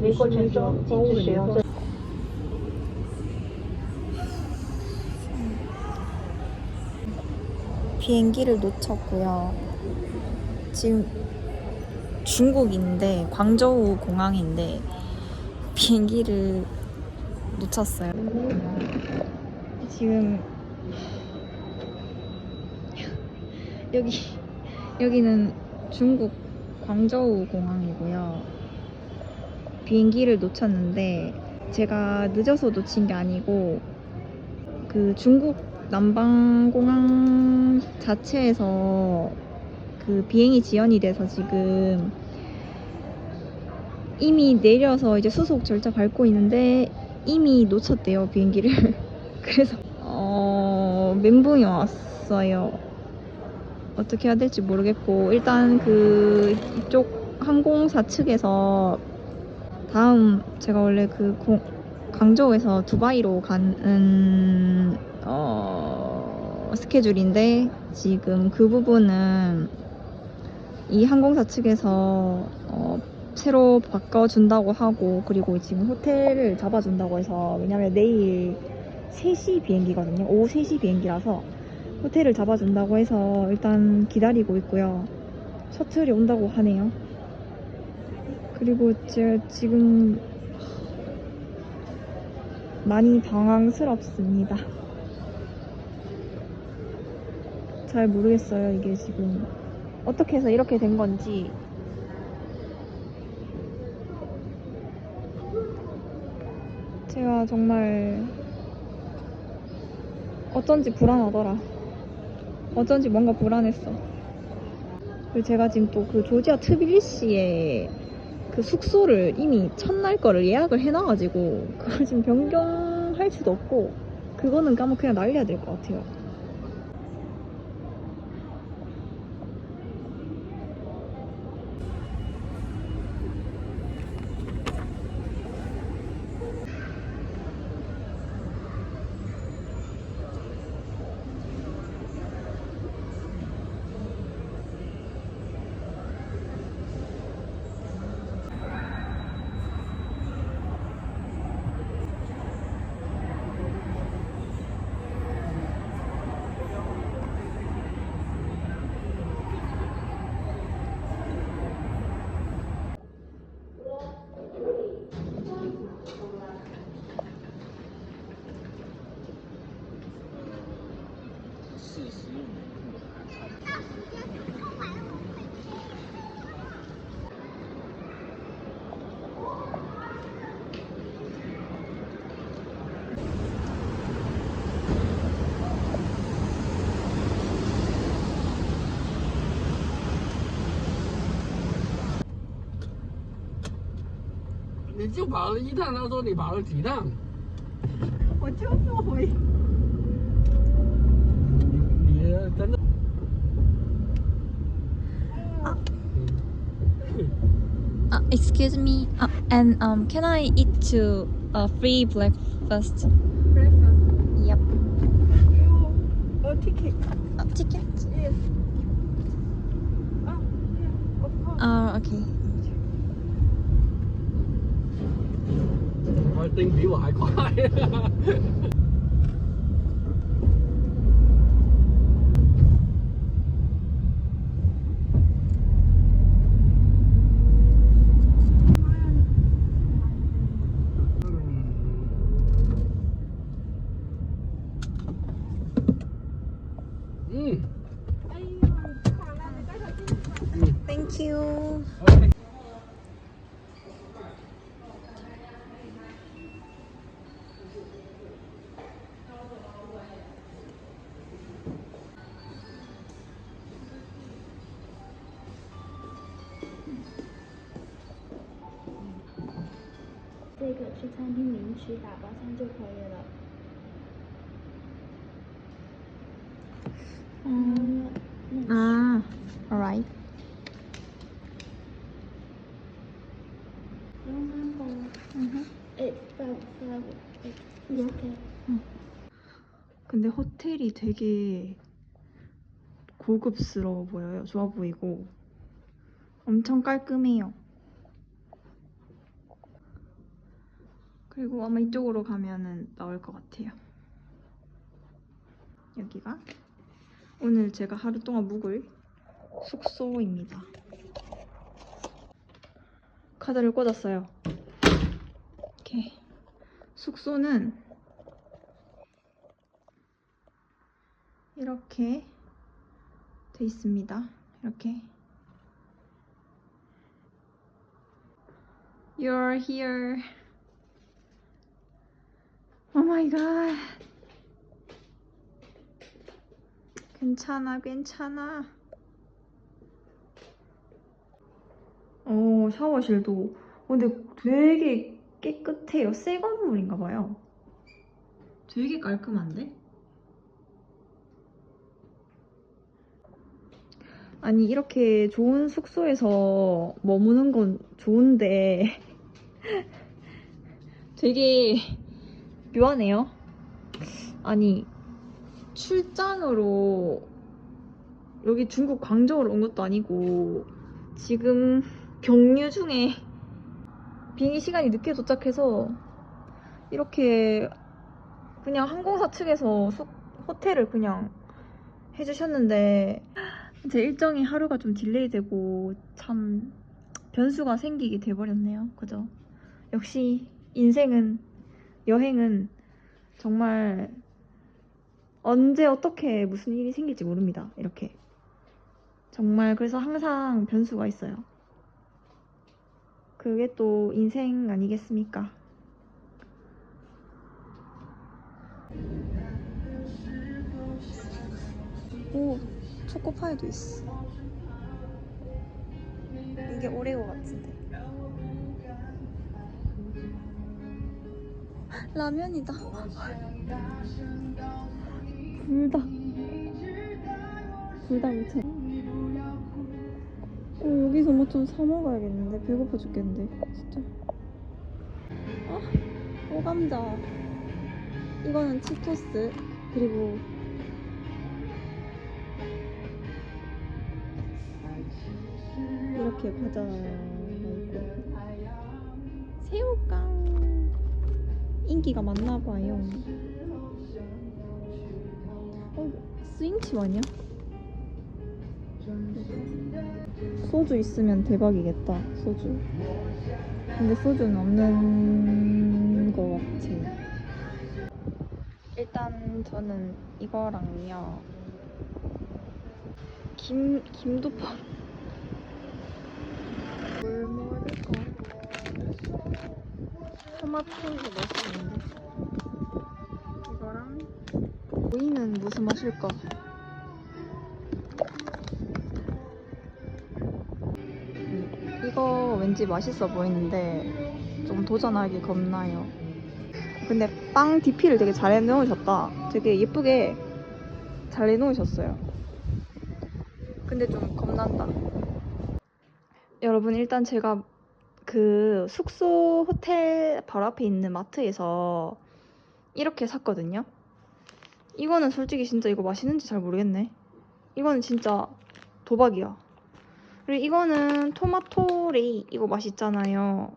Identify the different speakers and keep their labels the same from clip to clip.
Speaker 1: 飞过程中禁止使用这。
Speaker 2: 비행기를 놓쳤고요. 지금 중국인데 광저우 공항인데 비행기를 놓쳤어요. 지금 여기 여기는 중국 광저우 공항이고요. 비행기를 놓쳤는데 제가 늦어서 놓친 게 아니고 그 중국 남방공항 자체에서 그 비행이 지연이 돼서 지금 이미 내려서 이제 수속 절차 밟고 있는데 이미 놓쳤대요 비행기를. 그래서 어 멘붕이 왔어요. 어떻게 해야 될지 모르겠고 일단 그 이쪽 항공사 측에서 다음 제가 원래 그 공, 광저우에서 두바이로 가는 어, 스케줄인데 지금 그 부분은 이 항공사 측에서 어, 새로 바꿔준다고 하고 그리고 지금 호텔을 잡아준다고 해서 왜냐면 내일 3시 비행기거든요. 오후 3시 비행기라서 호텔을 잡아준다고 해서 일단 기다리고 있고요. 셔틀이 온다고 하네요. 그리고 제가 지금 많이 당황스럽습니다. 잘 모르겠어요, 이게 지금. 어떻게 해서 이렇게 된 건지. 제가 정말 어쩐지 불안하더라. 어쩐지 뭔가 불안했어. 그리고 제가 지금 또 그 조지아 트빌리시에 그 숙소를 이미 첫날 거를 예약을 해놔가지고 그걸 지금 변경할 수도 없고 그거는 까면 그냥 날려야 될 것 같아요.
Speaker 3: 你就跑了一趟，他说你跑了几趟？
Speaker 2: 我就是回。
Speaker 3: 你你真的。
Speaker 2: Uh, excuse me, uh, and um, can I eat to a free breakfast?
Speaker 4: Breakfast.
Speaker 2: Yep.
Speaker 4: You a ticket?
Speaker 2: Uh, ticket?
Speaker 4: Yes. Oh, yeah, of course.
Speaker 2: Uh, okay.
Speaker 3: 丁比我还快。
Speaker 1: 这个去餐厅领取打包餐就可以了。嗯，那
Speaker 2: Ah, alright.
Speaker 1: 用餐吧。
Speaker 2: Mhm.
Speaker 1: Eight five five eight. Okay.
Speaker 2: 근데 호텔이 되게 고급스러워 보여요. 좋아 보이고 엄청 깔끔해요. 그리고 아마 이쪽으로 가면은 나올 것 같아요. 여기가 오늘 제가 하루 동안 묵을 숙소입니다. 카드를 꽂았어요. 이렇게 숙소는 이렇게 돼 있습니다. 이렇게 You're here. Oh my god. 괜찮아, 괜찮아. 어, 샤워실도. 어, 근데 되게 깨끗해요. 새 건물인가 봐요. 되게 깔끔한데? 아니, 이렇게 좋은 숙소에서 머무는 건 좋은데, 되게 묘하네요. 아니, 출장으로 여기 중국 광저우로 온 것도 아니고, 지금 경유 중에 비행기 시간이 늦게 도착해서 이렇게 그냥 항공사 측에서 숙, 호텔을 그냥 해주셨는데 제 일정이 하루가 좀 딜레이 되고 참 변수가 생기게 돼버렸네요. 그죠? 역시 인생은 여행은 정말 언제 어떻게 무슨 일이 생길지 모릅니다. 이렇게 정말 그래서 항상 변수가 있어요. 그게 또 인생 아니겠습니까? 오, 초코파이도 있어. 이게 오레오 같은데. 라면이다. 불닭. 불닭 미쳐. 어, 여기서 뭐 좀 사 먹어야겠는데 배고파 죽겠는데 진짜. 아, 오감자. 이거는 치토스 그리고 이렇게 과자가 있고 새우깡 인기가 많나 봐요. 어, 스윙칩 아니야? 소주 있으면 대박이겠다. 소주. 근데 소주는 없는 거 같아. 일단 저는 이거랑요. 김 김도밥. 뭘 먹을까? 토마토도 맛있는데. 이거랑 오이는 무슨 맛일까? 이거 왠지 맛있어 보이는데 좀 도전하기 겁나요. 근데 빵 DP를 되게 잘 해놓으셨다. 되게 예쁘게 잘 해놓으셨어요. 근데 좀 겁난다. 여러분 일단 제가 그 숙소 호텔 바로 앞에 있는 마트에서 이렇게 샀거든요. 이거는 솔직히 진짜 이거 맛있는지 잘 모르겠네. 이거는 진짜 도박이야. 그리고 이거는 토마토 레이 이거 맛있잖아요.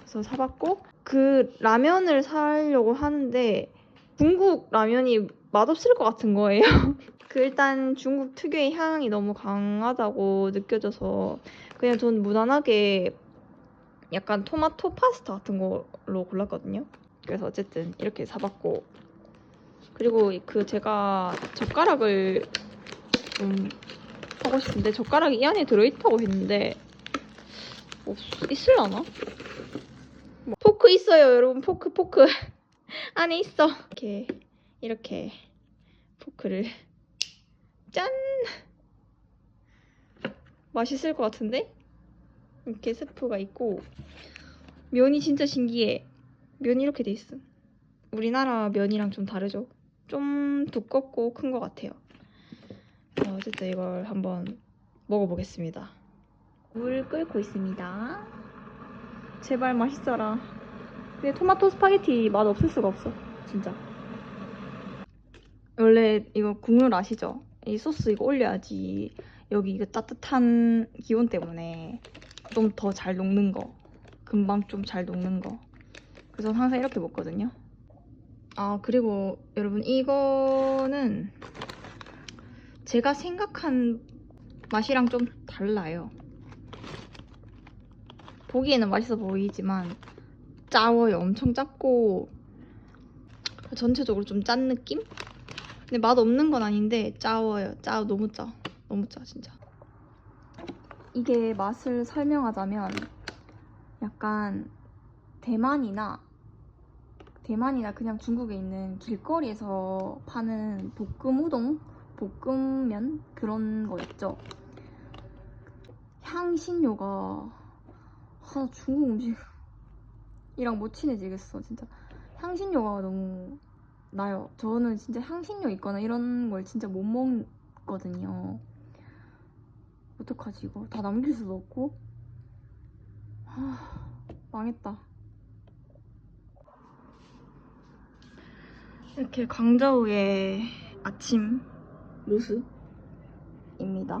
Speaker 2: 그래서 사봤고 그 라면을 사려고 하는데 중국 라면이 맛없을 것 같은 거예요. 그 일단 중국 특유의 향이 너무 강하다고 느껴져서 그냥 전 무난하게 약간 토마토 파스타 같은 걸로 골랐거든요. 그래서 어쨌든 이렇게 사봤고. 그리고 그 제가 젓가락을 좀 하고 싶은데 젓가락이 이 안에 들어있다고 했는데 없, 있을라나? 뭐, 포크 있어요 여러분. 포크 포크. 안에 있어. 이렇게 이렇게 포크를. 짠! 맛있을 것 같은데 이렇게 스프가 있고 면이 진짜 신기해 면이 이렇게 돼 있어 우리나라 면이랑 좀 다르죠 좀 두껍고 큰 것 같아요 어, 어쨌든 이걸 한번 먹어보겠습니다. 물 끓고 있습니다. 제발 맛있어라. 근데 토마토 스파게티 맛 없을 수가 없어. 진짜. 원래 이거 국물 아시죠? 이 소스 이거 올려야지 여기 이거 따뜻한 기온 때문에 좀 더 잘 녹는 거. 금방 좀 잘 녹는 거. 그래서 항상 이렇게 먹거든요. 아 그리고 여러분 이거는 제가 생각한 맛이랑 좀 달라요. 보기에는 맛있어 보이지만 짜워요. 엄청 짭고 전체적으로 좀 짠 느낌? 근데 맛 없는 건 아닌데 짜워요. 짜 너무 짜. 너무 짜 진짜. 이게 맛을 설명하자면 약간 대만이나 대만이나 그냥 중국에 있는 길거리에서 파는 볶음 우동, 볶음면 그런 거 있죠. 향신료가 아, 중국 음식이랑 못 친해지겠어 진짜. 향신료가 너무 나요. 저는 진짜 향신료 있거나 이런 걸 진짜 못 먹거든요. 어떡하지 이거? 다 남길 수도 없고. 아, 망했다. 이렇게 광저우의 아침 모습입니다.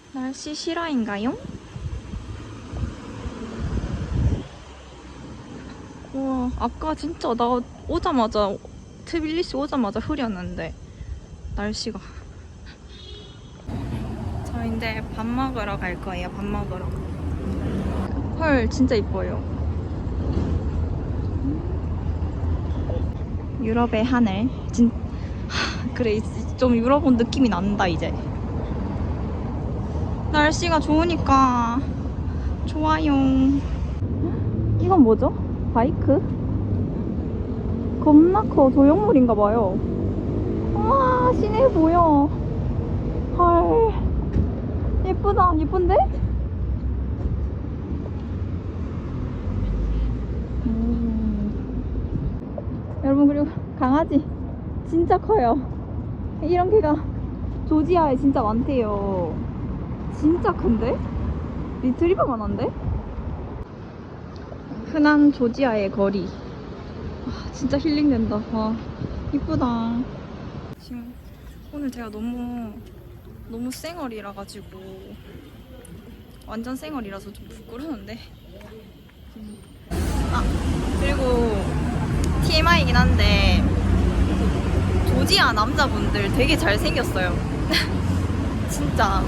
Speaker 2: 날씨 실화인가요? 와, 아까 진짜 나 오자마자 트빌리시 오자마자 흐렸는데 날씨가 저 이제 밥 먹으러 갈 거예요. 밥 먹으러. 헐, 진짜 이뻐요. 유럽의 하늘. 진 하, 그래, 좀 유럽 온 느낌이 난다 이제. 날씨가 좋으니까 좋아요. 이건 뭐죠? 바이크? 겁나 커. 조형물인가 봐요. 와, 시내 보여. 헐. 예쁘다. 예쁜데? 음. 여러분 그리고 강아지 진짜 커요. 이런 개가 조지아에 진짜 많대요. 진짜 큰데? 리트리버만 한데? 흔한 조지아의 거리. 아, 진짜 힐링된다. 와, 이쁘다. 지금 오늘 제가 너무 너무 쌩얼이라 가지고 완전 쌩얼이라서 좀 부끄러운데. 아 그리고 TMI이긴 한데 조지아 남자분들 되게 잘 생겼어요. 진짜.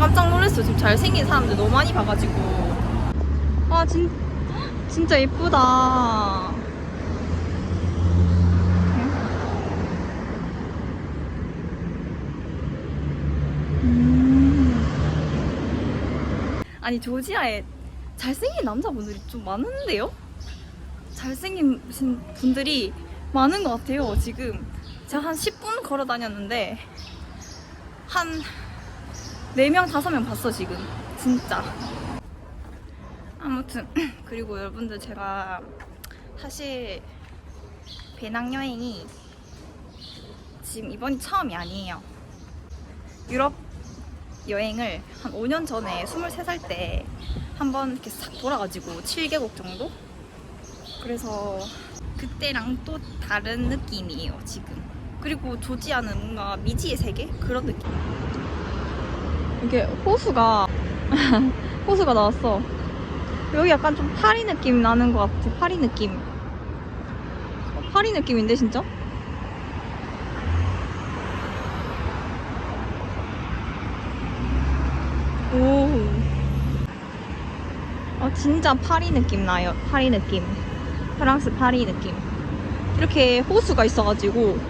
Speaker 2: 저 깜짝 놀랐어요. 지금 잘생긴 사람들 너무 많이 봐가지고. 아, 진, 진짜 예쁘다. 음. 아니, 조지아에 잘생긴 남자분들이 좀 많은데요? 잘생긴 분들이 많은 것 같아요, 지금. 제가 한 10분 걸어 다녔는데, 한 4명, 5명 봤어, 지금. 진짜. 아무튼, 그리고 여러분들 제가 사실 배낭여행이 지금 이번이 처음이 아니에요. 유럽 여행을 한 5년 전에 23살 때 한번 이렇게 싹 돌아가지고 7개국 정도? 그래서 그때랑 또 다른 느낌이에요, 지금. 그리고 조지아는 뭔가 미지의 세계? 그런 느낌. 이게 호수가 호수가 나왔어. 여기 약간 좀 파리 느낌 나는 것 같아. 파리 느낌. 어, 파리 느낌인데 진짜? 오. 아 진짜 파리 느낌 나요. 파리 느낌. 프랑스 파리 느낌. 이렇게 호수가 있어가지고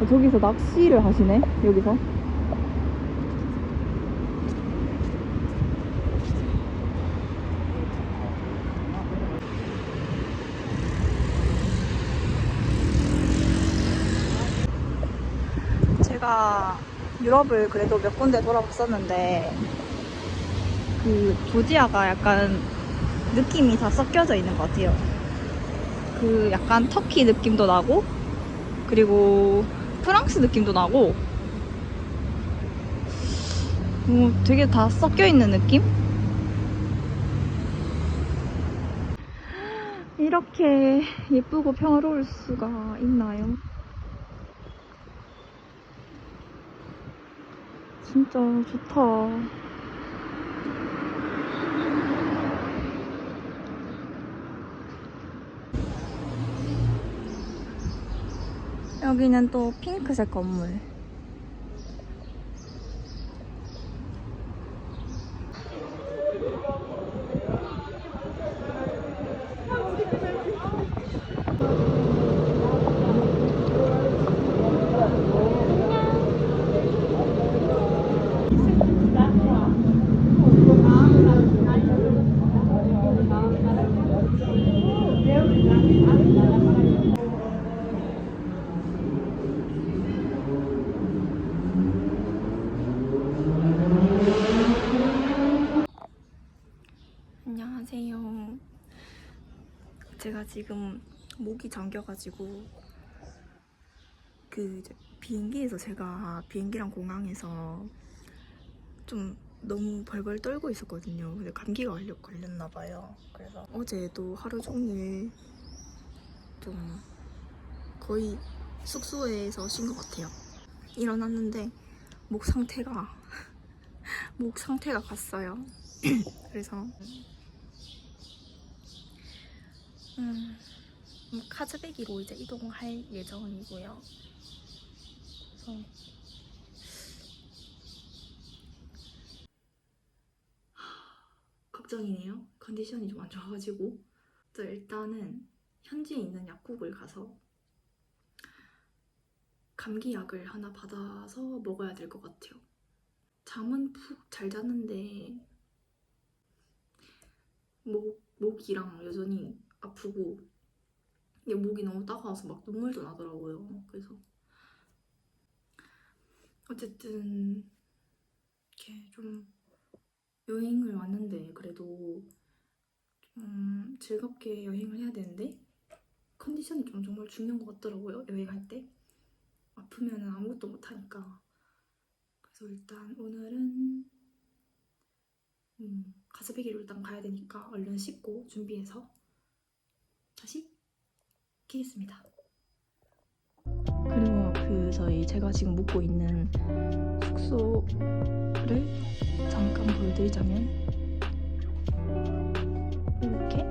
Speaker 2: 어, 저기서 낚시를 하시네. 여기서. 유럽을 그래도 몇 군데 돌아봤었는데 그 조지아가 약간 느낌이 다 섞여져 있는 것 같아요. 그 약간 터키 느낌도 나고 그리고 프랑스 느낌도 나고 뭐 되게 다 섞여 있는 느낌? 이렇게 예쁘고 평화로울 수가 있나요? 진짜 좋다. 여기는 또 핑크색 건물. 안녕하세요. 제가 지금 목이 잠겨가지고 그 비행기에서 제가 비행기랑 공항에서 좀 너무 벌벌 떨고 있었거든요. 근데 감기가 걸려, 걸렸나 봐요. 그래서 어제도 하루 종일 좀 거의 숙소에서 쉰 것 같아요. 일어났는데 목 상태가 목 상태가 갔어요. 그래서 음, 음, 카즈베기로 이제 이동할 예정이고요. 그래서 걱정이네요. 컨디션이 좀 안 좋아가지고. 저 일단은 현지에 있는 약국을 가서 감기약을 하나 받아서 먹어야 될 것 같아요. 잠은 푹 잘 잤는데 목, 목이랑 여전히 아프고 이게 목이 너무 따가워서 막 눈물도 나더라고요. 그래서 어쨌든 이렇게 좀 여행을 왔는데 그래도 좀 즐겁게 여행을 해야 되는데 컨디션이 좀 정말 중요한 것 같더라고요. 여행할 때 아프면 아무것도 못 하니까 그래서 일단 오늘은 음, 가스배기로 일단 가야 되니까 얼른 씻고 준비해서 다시 키겠습니다. 그리고 그 저희 제가 지금 묵고 있는 숙소를 잠깐 보여드리자면 이렇게